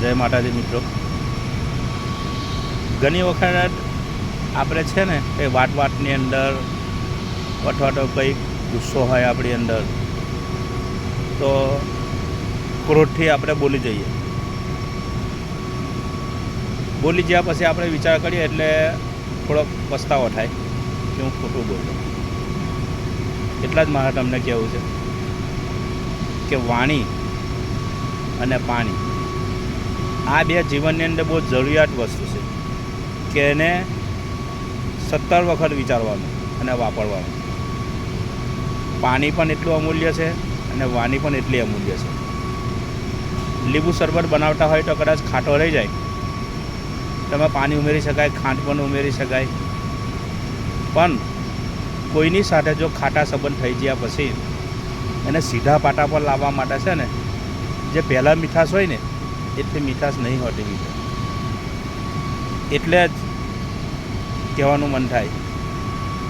જય માતાજી મિત્રો. ઘણી વખત આપણે છે ને એ વાત વાતની અંદર અથવા તો કંઈક ગુસ્સો હોય આપણી અંદર, તો ક્રોધથી આપણે બોલી જઈએ. બોલી ગયા પછી આપણે વિચાર કરીએ એટલે થોડોક પસ્તાવો થાય કે હું ખોટું બોલું. એટલા જ મારે તમને કહેવું છે કે વાણી અને પાણી આ બે જીવનની અંદર બહુ જરૂરિયાત વસ્તુ છે કે એને સત્તર વખત વિચારવાનું અને વાપરવાનું. પાણી પણ એટલું અમૂલ્ય છે અને વાની પણ એટલી અમૂલ્ય છે. લીંબુ શરબત બનાવતા હોય તો કદાચ ખાટો રહી જાય. તમે પાણી ઉમેરી શકાય, ખાંડ પણ ઉમેરી શકાય. પણ કોઈની સાથે જો ખાટા સંબંધ થઈ ગયા પછી એને સીધા પાટા પર લાવવા માટે છે ને, જે પહેલાં મીઠાશ હોય ને એટલી મીઠાશ નહીં હોતી એટલે જ કહેવાનું મન થાય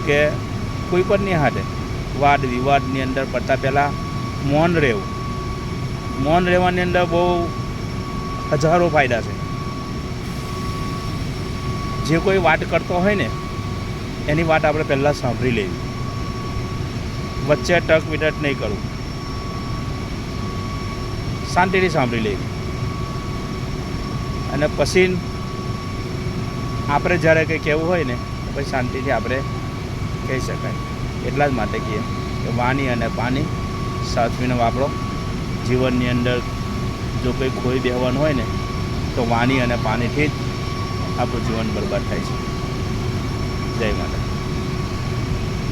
કે કોઈ પણની હાથે વાદ વિવાદની અંદર પડતા પહેલાં મૌન રહેવું. મૌન રહેવાની અંદર બહુ હજારો ફાયદા છે. જે કોઈ વાત કરતો હોય ને, એની વાત આપણે પહેલાં સાંભળી લેવી. વચ્ચે ટક વિટક નહીં કરવું. શાંતિથી સાંભળી લેવી. અને પછી આપણે જ્યારે કંઈ કહેવું હોય ને પછી શાંતિથી આપણે કહી શકાય. એટલા જ માટે કહીએ કે વાણી અને પાણી સાચવીને વાપરો જીવનની અંદર જો કંઈ ખોઈ બેહવાનું હોય ને, તો વાણી અને પાણીથી જ આપણું જીવન બરબાદ થાય છે. જય માતા